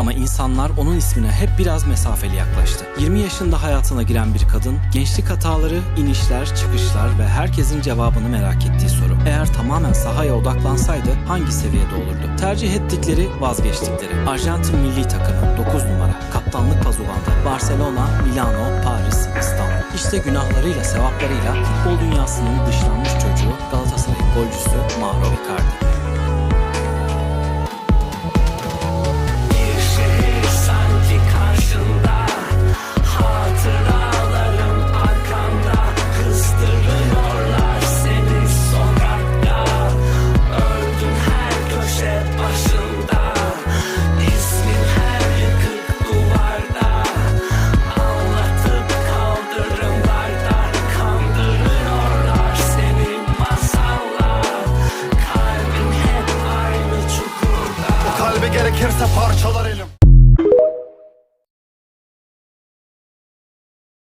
Ama insanlar onun ismine hep biraz mesafeli yaklaştı. 20 yaşında hayatına giren bir kadın, gençlik hataları, inişler, çıkışlar ve herkesin cevabını merak ettiği soru. Eğer tamamen sahaya odaklansaydı hangi seviyede olurdu? Tercih ettikleri, vazgeçtikleri. Arjantin milli takımı 9 numara, kaptanlık pazuvanda, Barcelona, Milano, Paris, İstanbul. İşte günahlarıyla, sevaplarıyla futbol dünyasının dışlanmış çocuğu Galatasaray'ın golcüsü Mauro Icardi. Gerekirse parçalar elim.